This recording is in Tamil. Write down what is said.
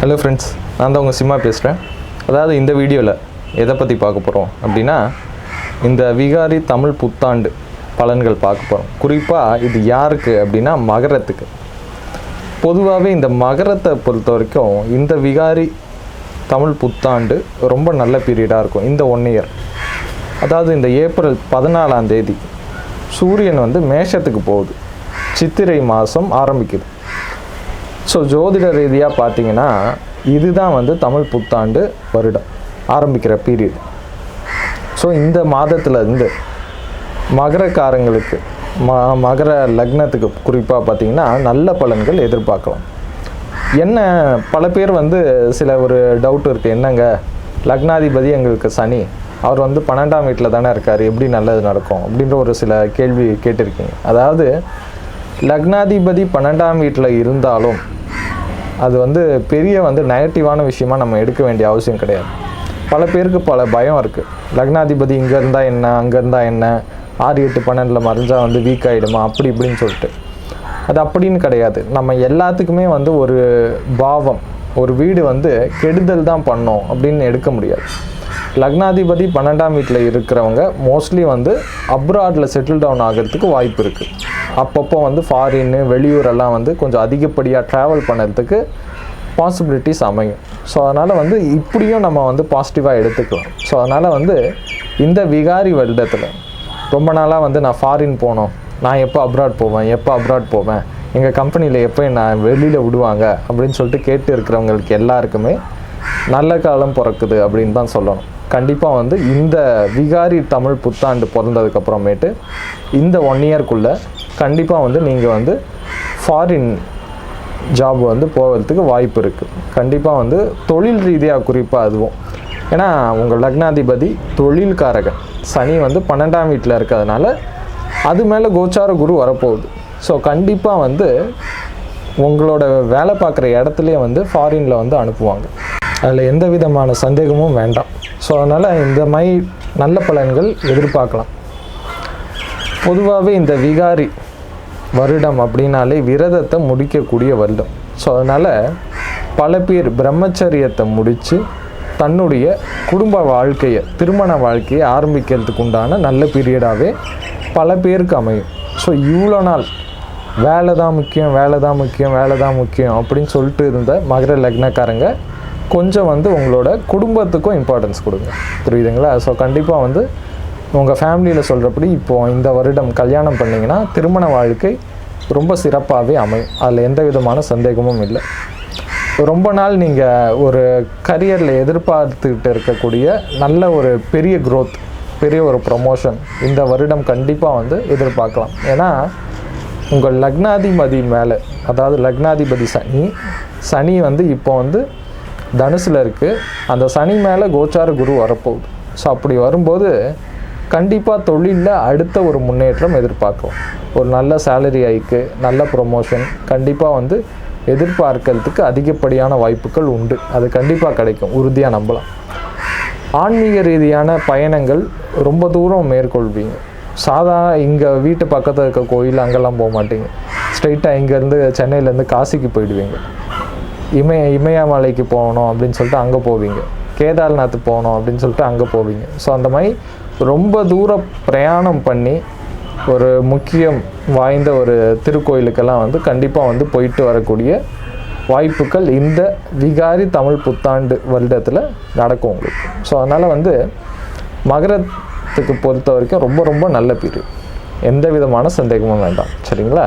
ஹலோ ஃப்ரெண்ட்ஸ் நான் தான் உங்கள் சிம்மா பேசுகிறேன் அதாவது இந்த வீடியோவில் எதை பற்றி பார்க்க போகிறோம் அப்படின்னா இந்த விகாரி தமிழ் புத்தாண்டு பலன்கள் பார்க்க போகிறோம் குறிப்பாக இது யாருக்கு அப்படின்னா மகரத்துக்கு. பொதுவாகவே இந்த மகரத்தை பொறுத்த வரைக்கும் இந்த விகாரி தமிழ் புத்தாண்டு ரொம்ப நல்ல பீரியடாக இருக்கும். இந்த ஒன் இயர் அதாவது இந்த ஏப்ரல் பதினாலாம் தேதி சூரியன் வந்து மேஷத்துக்கு போகுது. சித்திரை மாதம் ஆரம்பிக்குது. ஸோ ஜோதிட ரீதியாக பார்த்தீங்கன்னா இதுதான் வந்து தமிழ் புத்தாண்டு வருடம் ஆரம்பிக்கிற பீரியட் ஸோ இந்த மாதத்துல இருந்து மகரக்காரங்களுக்கு ம மகர லக்னத்துக்கு குறிப்பாக பார்த்தீங்கன்னா நல்ல பலன்கள் எதிர்பார்க்கலாம். என்ன பல பேர் வந்து சில ஒரு டவுட் இருக்குது என்னங்க? லக்னாதிபதி எங்களுக்கு சனி. அவர் வந்து பன்னெண்டாம் வீட்டில் தானே இருக்கார். எப்படி நல்லது நடக்கும்? அப்படின்ற ஒரு சில கேள்வி கேட்டிருக்கீங்க. அதாவது லக்னாதிபதி பன்னெண்டாம் வீட்டில் இருந்தாலும் அது வந்து பெரிய வந்து நெகட்டிவான விஷயமா நம்ம எடுக்க வேண்டிய அவசியம் கிடையாது. பல பேருக்கு பல பயம் இருக்குது லக்னாதிபதி இங்கே இருந்தால் என்ன அங்கே இருந்தால் என்ன ஆறு எட்டு பன்னெண்டில் மறைஞ்சால் வந்து வீக் ஆகிடுமா அப்படி இப்படின்னு சொல்லிட்டு. அது அப்படின்னு கிடையாது. நம்ம எல்லாத்துக்குமே வந்து ஒரு பாவம் ஒரு வீடு வந்து கெடுதல் தான் பண்ணோம் அப்படின்னு எடுக்க முடியாது. லக்னாதிபதி பன்னெண்டாம் வீட்டில் இருக்கிறவங்க மோஸ்ட்லி வந்து அப்ராடில் செட்டில் டவுன் ஆகிறதுக்கு வாய்ப்பு இருக்குது அப்பப்போ வந்து ஃபாரின்னு வெளியூரெல்லாம் வந்து கொஞ்சம் அதிகப்படியாக ட்ராவல் பண்ணுறதுக்கு பாசிபிலிட்டிஸ் அமையும். ஸோ அதனால் வந்து இப்படியும் நம்ம வந்து பாசிட்டிவாக எடுத்துக்கலாம். ஸோ அதனால் வந்து இந்த விகாரி வருடத்தில் ரொம்ப நாளாக வந்து நான் ஃபாரின் போனோம். நான் எப்போ அப்ராட் போவேன் எப்போ அப்ராட் போவேன் எங்கள் கம்பெனியில் எப்போ நான் வெளியில் விடுவாங்க அப்படின்னு சொல்லிட்டு கேட்டு இருக்கிறவங்களுக்கு எல்லாருக்குமே நல்ல காலம் பிறக்குது அப்படின்னு தான் சொல்லணும். கண்டிப்பாக வந்து இந்த விகாரி தமிழ் புத்தாண்டு பிறந்ததுக்கப்புறமேட்டு இந்த ஒன் இயர்க்குள்ளே கண்டிப்பாக வந்து நீங்கள் வந்து ஃபாரின் ஜாப் வந்து போகிறதுக்கு வாய்ப்பு இருக்குது கண்டிப்பாக வந்து தொழில் ரீதியாக குறிப்பாக அதுவும். ஏன்னா உங்கள் லக்னாதிபதி தொழில்காரகன். சனி வந்து பன்னெண்டாம் வீட்டில் இருக்கிறதுனால அது மேலே கோச்சார குரு வரப்போகுது. ஸோ கண்டிப்பாக வந்து உங்களோட வேலை பார்க்குற இடத்துலையே வந்து ஃபாரினில் வந்து அனுப்புவாங்க. அதில் எந்த விதமான சந்தேகமும் வேண்டாம். ஸோ அதனால் இந்த மாதிரி நல்ல பலன்கள் எதிர்பார்க்கலாம். பொதுவாகவே இந்த விகாரி வருடம் அப்படின்னாலே விரதத்தை முடிக்கக்கூடிய வருடம். ஸோ அதனால் பல பேர் பிரம்மச்சரியத்தை முடித்து தன்னுடைய குடும்ப வாழ்க்கையை திருமண வாழ்க்கையை ஆரம்பிக்கிறதுக்கு உண்டான நல்ல பீரியடாகவே பல பேருக்கு அமையும். ஸோ இவ்வளோ நாள் வேலை தான் முக்கியம் வேலை தான் முக்கியம் வேலை தான் முக்கியம் அப்படின்னு சொல்லிட்டு இருந்த மகர லக்னக்காரங்க கொஞ்சம் வந்து உங்களோட குடும்பத்துக்கும் இம்பார்ட்டன்ஸ் கொடுங்க. புரியுதுங்களா? ஸோ கண்டிப்பாக வந்து உங்கள் ஃபேமிலியில் சொல்கிறபடி இப்போது இந்த வருடம் கல்யாணம் பண்ணிங்கன்னா திருமண வாழ்க்கை ரொம்ப சிறப்பாகவே அமையும். அதில் எந்த விதமான சந்தேகமும் இல்லை. ரொம்ப நாள் நீங்கள் ஒரு கரியரில் எதிர்பார்த்துக்கிட்டு இருக்கக்கூடிய நல்ல ஒரு பெரிய க்ரோத் பெரிய ஒரு ப்ரொமோஷன் இந்த வருடம் கண்டிப்பாக வந்து எதிர்பார்க்கலாம். ஏன்னா உங்கள் லக்னாதிபதி மேலே அதாவது லக்னாதிபதி சனி சனி வந்து இப்போ வந்து தனுசில் இருக்குது அந்த சனி மேலே கோச்சார குரு வரப்போகுது. ஸோ அப்படி வரும்போது கண்டிப்பாக தொழிலில் அடுத்த ஒரு முன்னேற்றம் எதிர்பார்க்கலாம் ஒரு நல்ல சேலரி ஹைக்கு நல்ல ப்ரொமோஷன் கண்டிப்பாக வந்து எதிர்பார்க்கறதுக்கு அதிகப்படியான வாய்ப்புகள் உண்டு. அது கண்டிப்பாக கிடைக்கும். உறுதியாக நம்பலாம். ஆன்மீக ரீதியான பயணங்கள் ரொம்ப தூரம் மேற்கொள்வீங்க. சாதாரண இங்கே வீட்டு பக்கத்தில் இருக்க கோயில் அங்கெல்லாம் போக மாட்டீங்க. ஸ்ட்ரெயிட்டாக இங்கேருந்து சென்னையிலேருந்து காசிக்கு போயிடுவீங்க. இமய இமயமலைக்கு போகணும் அப்படின்னு சொல்லிட்டு அங்கே போவீங்க. கேதார்நாத் போகணும் அப்படின்னு சொல்லிட்டு அங்கே போவீங்க. ஸோ அந்த மாதிரி ரொம்ப தூர பிரயாணம் பண்ணி ஒரு முக்கியம் வாய்ந்த ஒரு திருக்கோயிலுக்கெல்லாம் வந்து கண்டிப்பாக வந்து போயிட்டு வரக்கூடிய வாய்ப்புகள் இந்த விகாரி தமிழ் புத்தாண்டு வருடத்தில் நடக்கும் உங்களுக்கு. ஸோ அதனால் வந்து மகரத்துக்கு பொறுத்த வரைக்கும் ரொம்ப ரொம்ப நல்ல பீரியட் எந்த விதமான சந்தேகமும் வேண்டாம். சரிங்களா?